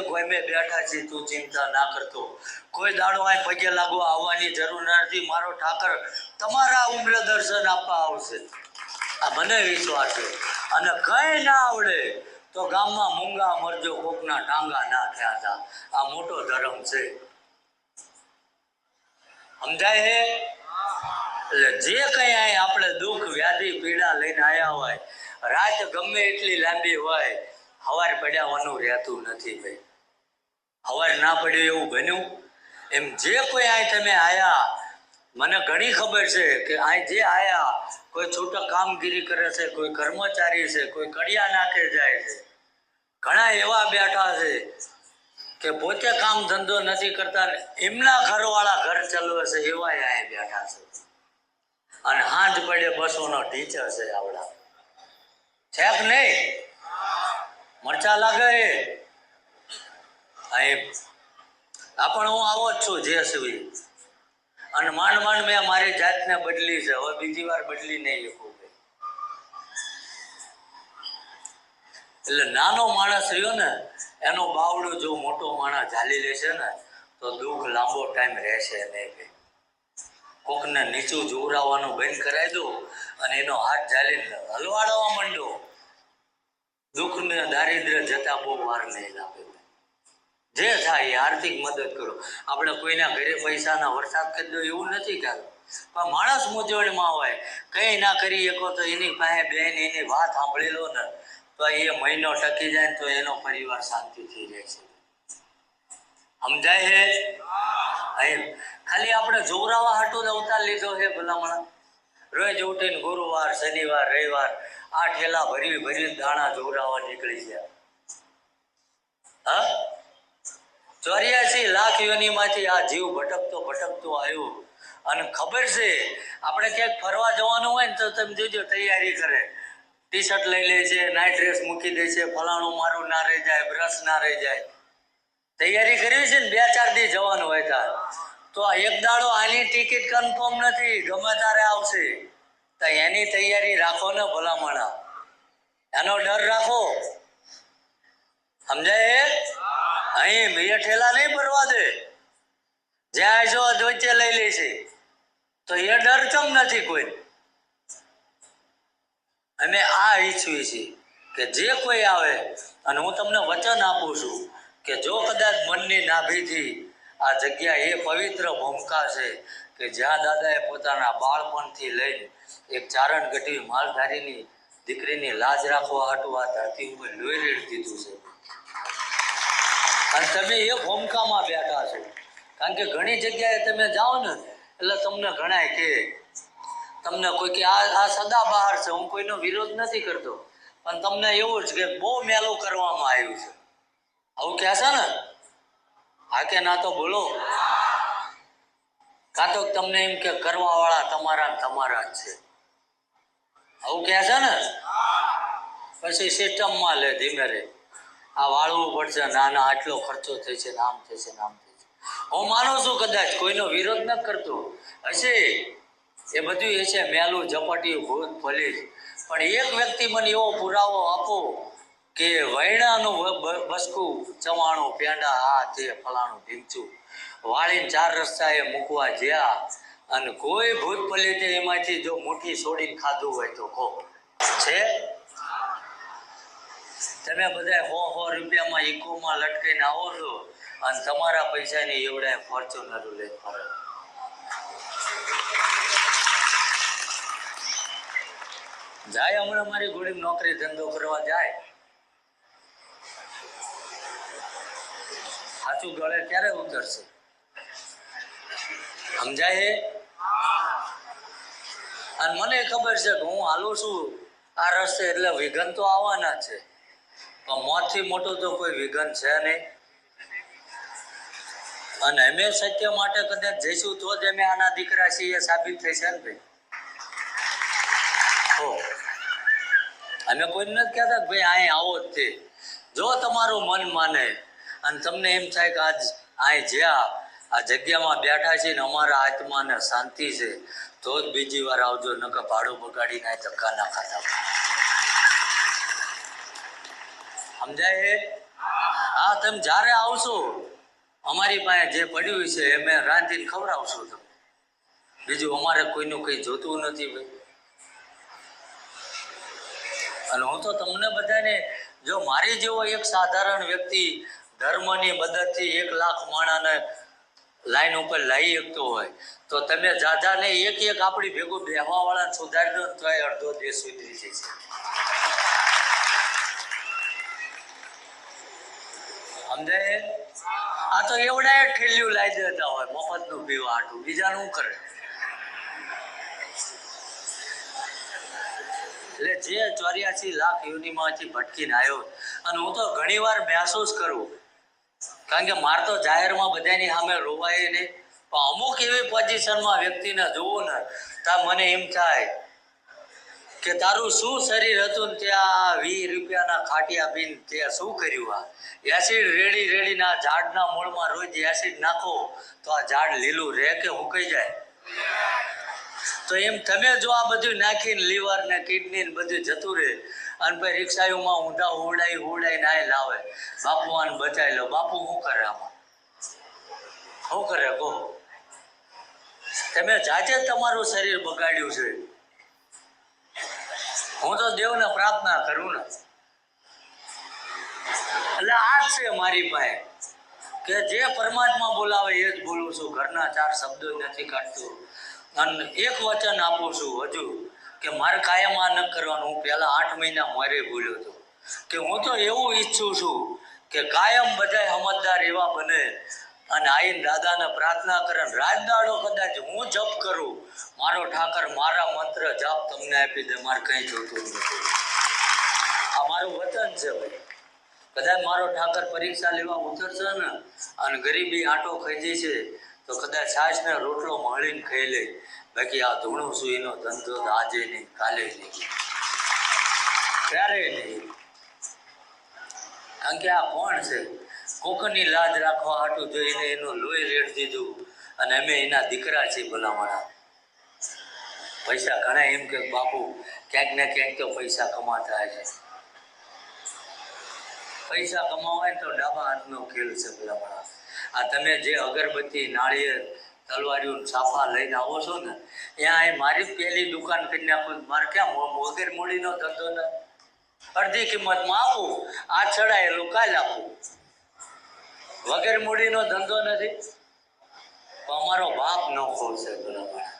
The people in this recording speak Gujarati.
ગોમે બેઠા છે તું ચિંતા ના કરતો કોઈ દાડો આ પગે લાગવા આવવાની જરૂર નથી. મારો ઠાકર તમારા ઉમ્ર દર્શન આપવા આવશે. આ મને વિશ્વાસ છે. અને કંઈ ના આવડે તો ગામમાં મૂંગા મરજો કોકના ટાંગા ના થયા હતા. આ મોટો ધર્મ છે. સમજાય હે? એટલે જે કઈ અહીં આપણે દુઃખ, વ્યાધિ, પીડા લઈને આવ્યા હોય, રાત ગમે એટલી લાંબી હોય, હવાર પડ્યાવાનું રહેતું નથી ભાઈ. હવાર ના પડે એવું બન્યું? એમ જે કોઈ અહીં તમે આયા, મને ઘણી ખબર છે કે અહીં જે આયા, કોઈ છૂટક કામગીરી કરે છે, કોઈ કર્મચારી છે, કોઈ કડિયા નાખે જાય છે. ઘણા એવા બેઠા છે કે પોતે કામ ધંધો નથી કરતા એમના ઘરવાળા ઘર ચલવે છે એવા અહીં બેઠા છે. અને હાંજ પડે બસોનો ટીચર છે આવડા. છે નહીં? મરચા લાગે એ અહીં આ પણ હું આવો જ છું, જે સુધી અને માંડ માંડ મેં મારી જાતને બદલી છે, હવે બીજી વાર બદલી નહીં શકું. એટલે નાનો માણસ રહ્યો ને, એનો બાવડો જો મોટો માણસ ઝાલી લેશે ને, તો દુઃખ લાંબો ટાઈમ રહેશે નહીં ભાઈ કોકને નીચું જોવરાવાનું બંધ કરાવી દો અને એનો હાથ ઝાલીને હલવાડવા માંડો. દુઃખને દારિદ્ર્ય જતા બહુ વાર નહીં લાગે. જે થાય આર્થિક મદદ કરો. આપણે કોઈના ઘરે પૈસાના વરસાદ કરી દો એવું નથી કાંઈ. પણ માણસ મૂંઝવણમાં હોય. કંઈ ના કરી શકો તો એની પાસે બેન એની વાત સાંભળી લો ને. તો એ મહિનો ટકી જાય તો એનો પરિવાર શાંતિ થઈ જાય છે. સમજાય હે. અહીં ખાલી આપણે જોરાવા હાટો જ અવતાર લીધો છે ભલામણ. રોજ ઉઠીને ગુરુવાર, શનિવાર, રવિવાર આ ઠેલા ભરી ભરી દાણા જોરાવા નીકળી ગયા. હા? ચોર્યાસી લાખ યોનીમાંથી આ જીવ ભટકતો ભટકતો આવ્યો. અને ખબર છે, આપણે ક્યાંક ફરવા જવાનું હોય ને તો તમે જોજો, તૈયારી કરે. ટી શર્ટ લઈ લે છે નાઇટ ડ્રેસ મૂકી દે છે, ફલાણું મારું ના રહી જાય બ્રશ ના રહી જાય. તૈયારી કરવી છે ને, બે ચાર દી જવાનું હોય તાર. તો એક દાડો આની ટિકિટ કન્ફર્મ નથી, ગમે તારે આવશે. તો એની તૈયારી રાખો ને ભલામણા. એનો ડર રાખો. સમજાય? અહીં બે ઠેલા નહીં ભરવા દે. જ્યાં જો વચ્ચે લઈ લે છે. તો એ ડર કેમ નથી કોઈ? અમે આ ઈચ્છીએ છીએ કે જે કોઈ આવે, અને હું તમને વચન આપું છું કે જો કદાચ મનની નાભીથી આ જગ્યા એ પવિત્ર ભૂમિકા છે કે જ્યાં દાદાએ પોતાના બાળપણથી લઈને એક ચારણ ગઢવી માલધારીની દીકરીની લાજ રાખવા હાટું આ ધરતી ઉપર લોહી રેડ દીધું છે. અને તમે એ હોમકામાં બેઠા છો. કારણ કે ઘણી જગ્યાએ તમે જાઓ ને, એટલે તમને ગણાય કે, તમને કોઈ કે આ આ સદા બહાર છે, હું કોઈનો વિરોધ નથી કરતો. પણ તમને એવું જ કે બહુ મેલું કરવામાં આવ્યું છે. આવું કહે છે ને? હા કે ના તો બોલો. કાં તો તમને એમ કે કરવાવાળા તમારા તમારા જ છે. આવું કહે છે ને? પછી સિસ્ટમમાં લે ધીમે રે. આ વાળવું પડશે ના ના આટલો ખર્ચો થશે નામ થશે નામ થશે હું માનું છું કદાચ કોઈનો વિરોધ ન કરતો હશે. એ બધું છે મેલું, ઝપટિયું, ભૂત, પોલીસ. પણ એક વ્યક્તિ મને એવો પુરાવો આપો કે વૈણાનું બસકું, ચવાણું, પેંડા, આ તે ફલાણું ભીમચું. વાળીને ચાર રસ્તાએ મૂકવા જ્યાં. અને કોઈ ભૂત પલિતે એમાંથી જો મુઠ્ઠી છોડીને ખાધું હોય તો કહો. છે? તમે બધા સો સો રૂપિયામાં ઇકોમાં લટકાઈને આવો છો અને તમારા પૈસાની એવડે ફોર્ચ્યુનર લે જાય હમણાં મારી ગોળી નોકરી ધંધો કરવા જાય. સાચું ગળે ક્યારે ઉતરશે? સમજાય હે? અને મને ખબર છે કે હું હાલું છું આ રસ્તે એટલે વિઘન તો આવવાના છે. મોતથી મોટું તો કોઈ વિઘન છે નહીં. અને અમે સત્ય માટે કદાચ જઈશું તો જ અમે આના દીકરા છીએ સાબિત થશે ને ભાઈ? અમે કોઈ નથી કહેતા ભાઈ અહીં આવો જ તે. જો તમારું મન માને અને તમને એમ થાય કે આજ અહીં જ્યાં, આ જગ્યામાં બેઠા છે ને અમારા આત્માને શાંતિ છે, તો જ બીજી વાર આવજો, નકર ભાડું બગાડીને ધક્કા ના ખાતા. સમજાય હા? તમે જ્યારે આવશો, અમારી પાસે જે પડ્યું છે એ મેં રાંધીને ખવડાવશો તમને. બીજું અમારે કોઈનું કંઈ જોતું નથી ભાઈ. અને હું તો તમને બધાને, જો મારી જેવો એક સાધારણ વ્યક્તિ ધર્મની મદદથી એક લાખ માણાને લાઈન ઉપર લાવી શકતો હોય, તો તમે જાજાને એક એક આપણી ભેગું બેહવાવાળાને સુધારી દો તો અડધો દેશ સુધરી જશે. સમજાય આ તો એવડા ઠેલ્યું લાવી દેતા હોય, મફતનું પીવા આટું, બીજાનું શું કરે? એટલે જે ચોર્યાસી લાખ યુનિમાંથી ભટકીને આવ્યો અને હું તો ઘણી વાર મહેસૂસ કરું, કારણ કે મારે તો જાહેરમાં બધાની સામે રોવાય નહીં, પણ અમુક એવી પોઝિશનમાં વ્યક્તિને જોવું ને ત્યાં મને એમ થાય કે તારું શું શરીર હતું ને ત્યાં વીસ રૂપિયાના ખાટિયા પીને ત્યાં શું કર્યું આ? એસિડ રેડી રેડીના ઝાડના મૂળમાં રોજ એસિડ નાખો, તો આ ઝાડ લીલું રહે કે હુકાઈ જાય? તો એમ તમે જો આ બધું નાખીને લીવર ને કિડની ને બધું જતું રહે, અને પછી રિક્ષાઓમાં ઊંધા ઉડાઈ ઉડાઈ નાય લાવે. બાપુ આને બચાવી લો, બાપુ શું કરે આમાં? શું કરે? કહો. તમે જાતે તમારું શરીર બગાડ્યું છે. હું તો દેવને પ્રાર્થના કરું ને. એટલે આ છે મારી પાસે. કે જે પરમાત્મા બોલાવે એ જ બોલું છું. ઘરના ચાર શબ્દો નથી કાઢતો. અને એક વચન આપું છું હજુ, કે મારે કાયમ આ ન કરવાનું. હું પહેલા આઠ મહિના મોરે બોલ્યો હતો. કે હું તો એવું ઈચ્છું છું કે કાયમ બધાય સમજદાર એવા બને અને આઈન દાદાને પ્રાર્થના કરે રાજદાડો કદાચ હું જપ કરું, મારો ઠાકર મારા મંત્ર જપ તમને આપી દે, મારે કંઈ જોતું નથી. આ મારું વચન છે ભાઈ. કદાચ મારો ઠાકર પરીક્ષા લેવા ઉતરશે ને, અને ગરીબી આંટો ખાઈ છે તો કદાચ સાસને રોટલો મળીને ખાઈ લે. બાકી આ ધૂણું સુઈનો ધંધો આજે નહીં, કાલે નહીં. ક્યારે નહીં? કારણ કે આ કોણ છે? કોકની લાજ રાખવા હાટું જોઈને એનું લોહી રેડ દીધું અને અમે એના દીકરા છીએ ભલામણા. પૈસા ઘણા એમ કે બાપુ, ક્યાંક ને ક્યાંક તો પૈસા કમાતા છે પૈસા કમાવાય તો ડાબા હાથનો ખેલ છે ભલામણા. આ તમે જે અગરબત્તી, નાળિયેર તલવારીઓ સાફા લઈને આવો છો ને, ત્યાં એ મારી પહેલી દુકાન કરી નાખું મારે ક્યાં વગેરે મૂડીનો ધંધો ને? અડધી કિંમતમાં આપું આ ચડાયેલું કાલ આપું. વગર મૂડીનો ધંધો નથી. અમારો બાપ ન છે ભલામણા